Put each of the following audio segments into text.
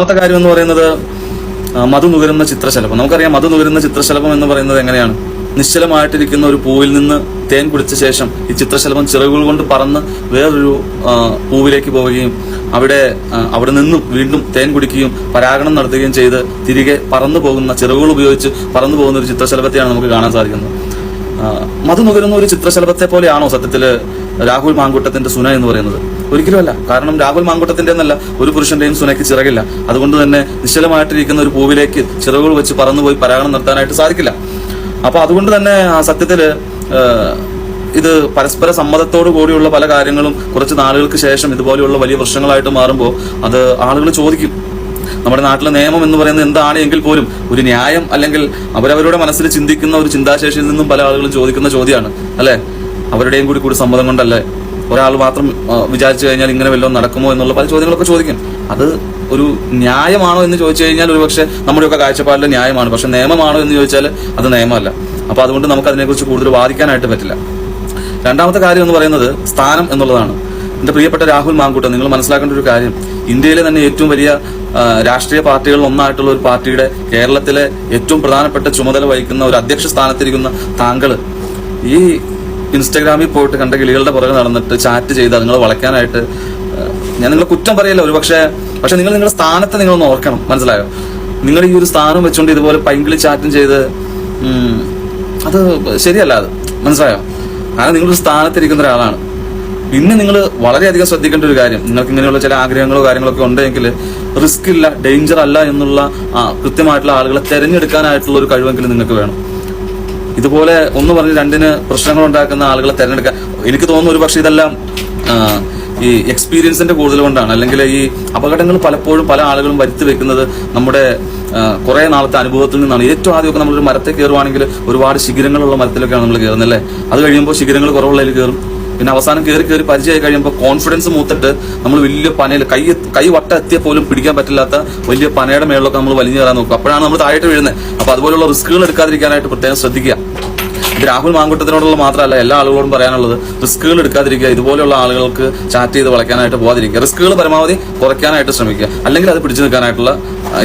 മൂന്നാമത്തെ കാര്യം എന്ന് പറയുന്നത് മധു നുകരുന്ന ചിത്രശലഭം. നമുക്കറിയാം മധു നുകരുന്ന ചിത്രശലഭം എന്ന് പറയുന്നത് എങ്ങനെയാണ്? നിശ്ചലമായിട്ടിരിക്കുന്ന ഒരു പൂവിൽ നിന്ന് തേൻ കുടിച്ച ശേഷം ഈ ചിത്രശലഭം ചിറകുകൾ കൊണ്ട് പറന്ന് വേറൊരു പൂവിലേക്ക് പോവുകയും അവിടെ അവിടെ നിന്നും വീണ്ടും തേൻ കുടിക്കുകയും പരാഗണം നടത്തുകയും ചെയ്ത് തിരികെ പറന്നു പോകുന്ന ചിറകുകൾ ഉപയോഗിച്ച് പറന്നു പോകുന്ന ഒരു ചിത്രശലഭത്തെയാണ് നമുക്ക് കാണാൻ സാധിക്കുന്നത്. മധു നുകരുന്ന ഒരു ചിത്രശലഭത്തെ പോലെയാണോ സത്യത്തിൽ രാഹുൽ മാങ്കൂട്ടത്തിന്റെ സുന എന്ന് പറയുന്നത്. ഒരിക്കലുമല്ല. കാരണം രാഹുൽ മാങ്കൂട്ടത്തിന്റെ എന്നല്ല ഒരു പുരുഷന്റെയും സുനയ്ക്ക് ചിറകില്ല. അതുകൊണ്ട് തന്നെ നിശ്ചലമായിട്ടിരിക്കുന്ന ഒരു പൂവിലേക്ക് ചിറകുകൾ വെച്ച് പറന്നുപോയി പരാഗണം നടത്താനായിട്ട് സാധിക്കില്ല. അപ്പൊ അതുകൊണ്ട് തന്നെ ആ സത്യത്തിൽ ഇത് പരസ്പര സമ്മതത്തോടു കൂടിയുള്ള പല കാര്യങ്ങളും കുറച്ച് നാളുകൾക്ക് ശേഷം ഇതുപോലെയുള്ള വലിയ പ്രശ്നങ്ങളായിട്ട് മാറുമ്പോൾ അത് ആളുകൾ ചോദിക്കും. നമ്മുടെ നാട്ടിലെ നിയമം എന്ന് പറയുന്നത് എന്താണ് എങ്കിൽ പോലും ഒരു ന്യായം അല്ലെങ്കിൽ അവരവരുടെ മനസ്സിൽ ചിന്തിക്കുന്ന ഒരു ചിന്താശേഷിയിൽ നിന്നും പല ആളുകളും ചോദിക്കുന്ന ചോദ്യമാണ്. അല്ലെ? അവരുടെയും കൂടി കൂടി സമ്മതം കൊണ്ടല്ലേ ഒരാൾ മാത്രം വിചാരിച്ചു കഴിഞ്ഞാൽ ഇങ്ങനെ വല്ലതും നടക്കുമോ എന്നുള്ള പല ചോദ്യങ്ങളൊക്കെ ചോദിക്കും. അത് ഒരു ന്യായമാണോ എന്ന് ചോദിച്ചു കഴിഞ്ഞാൽ ഒരുപക്ഷെ നമ്മുടെയൊക്കെ കാഴ്ചപ്പാടിൽ ന്യായമാണ് പക്ഷെ നിയമമാണോ എന്ന് ചോദിച്ചാൽ അത് നിയമമല്ല. അപ്പോൾ അതുകൊണ്ട് നമുക്ക് അതിനെക്കുറിച്ച് കൂടുതൽ വാദിക്കാനായിട്ട് പറ്റില്ല. രണ്ടാമത്തെ കാര്യം എന്ന് പറയുന്നത് സ്ഥാനം എന്നുള്ളതാണ്. എന്റെ പ്രിയപ്പെട്ട രാഹുൽ മാങ്കൂട്ടം നിങ്ങൾ മനസ്സിലാക്കേണ്ട ഒരു കാര്യം. ഇന്ത്യയിലെ തന്നെ ഏറ്റവും വലിയ രാഷ്ട്രീയ പാർട്ടികളിൽ ഒന്നായിട്ടുള്ള ഒരു പാർട്ടിയുടെ കേരളത്തിലെ ഏറ്റവും പ്രധാനപ്പെട്ട ചുമതല വഹിക്കുന്ന ഒരു അധ്യക്ഷ സ്ഥാനത്തിരിക്കുന്ന താങ്കൾ ഈ ഇൻസ്റ്റാഗ്രാമിൽ പോയിട്ട് കണ്ട കിളികളുടെ പുറകെ നടന്നിട്ട് ചാറ്റ് ചെയ്ത് നിങ്ങൾ വളയ്ക്കാനായിട്ട് ഞാൻ നിങ്ങളെ കുറ്റം പറയില്ല ഒരു പക്ഷേ പക്ഷെ നിങ്ങൾ നിങ്ങളുടെ സ്ഥാനത്തെ നിങ്ങളൊന്ന് ഓർക്കണം. മനസ്സിലായോ? നിങ്ങൾ ഈ ഒരു സ്ഥാനം വെച്ചുകൊണ്ട് ഇതുപോലെ പൈങ്കിളി ചാറ്റും ചെയ്ത് അത് ശരിയല്ല അത്. മനസ്സിലായോ? കാരണം നിങ്ങളൊരു സ്ഥാനത്തിരിക്കുന്ന ഒരാളാണ്. പിന്നെ നിങ്ങൾ വളരെയധികം ശ്രദ്ധിക്കേണ്ട ഒരു കാര്യം നിങ്ങൾക്ക് ഇങ്ങനെയുള്ള ചില ആഗ്രഹങ്ങളോ കാര്യങ്ങളൊക്കെ ഉണ്ടെങ്കിൽ റിസ്ക് ഇല്ല ഡേഞ്ചർ അല്ല എന്നുള്ള കൃത്യമായിട്ടുള്ള ആളുകളെ തെരഞ്ഞെടുക്കാനായിട്ടുള്ള ഒരു കഴിവെങ്കിലും നിങ്ങൾക്ക് വേണം. ഇതുപോലെ ഒന്ന് പറഞ്ഞ് രണ്ടിന് പ്രശ്നങ്ങൾ ഉണ്ടാക്കുന്ന ആളുകളെ തെരഞ്ഞെടുക്കാൻ എനിക്ക് തോന്നുന്നു ഒരു പക്ഷേ ഇതെല്ലാം ഈ എക്സ്പീരിയൻസിന്റെ കൂടുതൽ കൊണ്ടാണ്. അല്ലെങ്കിൽ ഈ അപകടങ്ങൾ പലപ്പോഴും പല ആളുകളും വരുത്തി വെക്കുന്നത് നമ്മുടെ കുറെ നാളത്തെ അനുഭവത്തിൽ നിന്നാണ്. ഏറ്റവും ആദ്യമൊക്കെ നമ്മളൊരു മരത്തെ കയറുവാണെങ്കിൽ ഒരുപാട് ശിഖരങ്ങളുള്ള മരത്തിലൊക്കെയാണ് നമ്മൾ കയറുന്നത് അല്ലേ? അത് കഴിയുമ്പോൾ ശിഖരങ്ങൾ കുറവുള്ളതിൽ കയറും. പിന്നെ അവസാനം കയറി കയറി പരിചയമായി കഴിയുമ്പോൾ കോൺഫിഡൻസ് മൂത്തിട്ട് നമ്മൾ വലിയ പനയിൽ കൈ കൈ വട്ട എത്തിയ പോലും പിടിക്കാൻ പറ്റില്ലാത്ത വലിയ പനയുടെ മേളിലൊക്കെ നമ്മൾ വലിഞ്ഞു കയറാൻ നോക്കും. അപ്പോഴാണ് നമ്മൾ താഴോട്ട് വീഴുന്നത്. അപ്പൊ അതുപോലുള്ള റിസ്കുകൾ എടുക്കാതിരിക്കാനായിട്ട് പ്രത്യേകം ശ്രദ്ധിക്കുക. രാഹുൽ മാങ്കുട്ടത്തിനോടുള്ള മാത്രമല്ല എല്ലാ ആളുകളോടും പറയാനുള്ളത് റിസ്കുകൾ എടുക്കാതിരിക്കുക. ഇതുപോലെയുള്ള ആളുകൾക്ക് ചാറ്റ് ചെയ്ത് വളയ്ക്കാനായിട്ട് പോകാതിരിക്കുക റിസ്കുകൾ പരമാവധി കുറയ്ക്കാനായിട്ട് ശ്രമിക്കുക. അല്ലെങ്കിൽ അത് പിടിച്ചു നിൽക്കാനായിട്ടുള്ള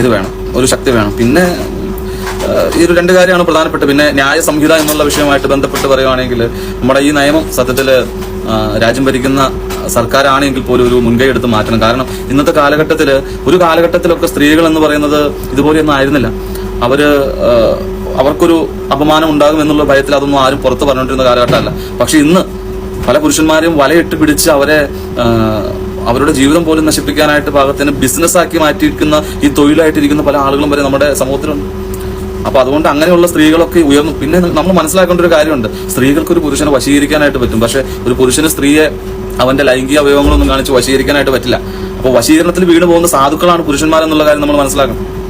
ഇത് വേണം. ഒരു ശക്തി വേണം. പിന്നെ ഈ ഒരു രണ്ട് കാര്യമാണ് പ്രധാനപ്പെട്ട പിന്നെ ന്യായ സംഹിത എന്നുള്ള വിഷയമായിട്ട് ബന്ധപ്പെട്ട് പറയുവാണെങ്കിൽ നമ്മുടെ ഈ നിയമം സത്യത്തിൽ രാജ്യം ഭരിക്കുന്ന സർക്കാരാണെങ്കിൽ പോലും ഒരു മുൻകൈ എടുത്ത് മാറ്റണം. കാരണം ഇന്നത്തെ കാലഘട്ടത്തിൽ ഒരു കാലഘട്ടത്തിലൊക്കെ സ്ത്രീകൾ എന്ന് പറയുന്നത് ഇതുപോലെയൊന്നും ആയിരുന്നില്ല. അവർ അവർക്കൊരു അപമാനം ഉണ്ടാകും എന്നുള്ള ഭയത്തിൽ അതൊന്നും ആരും പുറത്ത് പറഞ്ഞുകൊണ്ടിരുന്ന കാലഘട്ടമല്ല. പക്ഷെ ഇന്ന് പല പുരുഷന്മാരെയും വലയിട്ട് പിടിച്ച് അവരെ അവരുടെ ജീവിതം പോലും നശിപ്പിക്കാനായിട്ട് പാകത്തിന് ബിസിനസ്സാക്കി മാറ്റിയിരിക്കുന്ന ഈ തൊഴിലായിട്ടിരിക്കുന്ന പല ആളുകളും വരെ നമ്മുടെ സമൂഹത്തിലുണ്ട്. അപ്പൊ അതുകൊണ്ട് അങ്ങനെയുള്ള സ്ത്രീകളൊക്കെ ഉയർന്നു. പിന്നെ നമ്മൾ മനസ്സിലാക്കേണ്ട ഒരു കാര്യമുണ്ട്. സ്ത്രീകൾക്ക് ഒരു പുരുഷനെ വശീകരിക്കാനായിട്ട് പറ്റും. പക്ഷെ ഒരു പുരുഷന് സ്ത്രീയെ അവന്റെ ലൈംഗിക അവയവങ്ങളൊന്നും കാണിച്ച് വശീകരിക്കാനായിട്ട് പറ്റില്ല. അപ്പോൾ വശീകരണത്തിൽ വീണ് പോകുന്ന സാധുക്കളാണ് പുരുഷന്മാരെന്നുള്ള കാര്യം നമ്മൾ മനസ്സിലാക്കണം.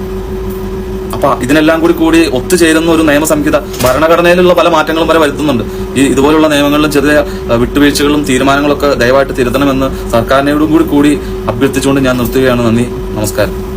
അപ്പൊ ഇതിനെല്ലാം കൂടി കൂടി ഒത്തുചേരുന്ന ഒരു നിയമസംഹിത ഭരണഘടനയിലുള്ള പല മാറ്റങ്ങളും വരെ വരുത്തുന്നുണ്ട്. ഈ ഇതുപോലുള്ള നിയമങ്ങളിലും ചെറിയ വിട്ടുവീഴ്ചകളും തീരുമാനങ്ങളൊക്കെ ദയവായിട്ട് തിരുത്തണമെന്ന് സർക്കാരിനോടും കൂടി കൂടി അഭ്യർത്ഥിച്ചുകൊണ്ട് ഞാൻ നിർത്തുകയാണ്. നന്ദി. നമസ്കാരം.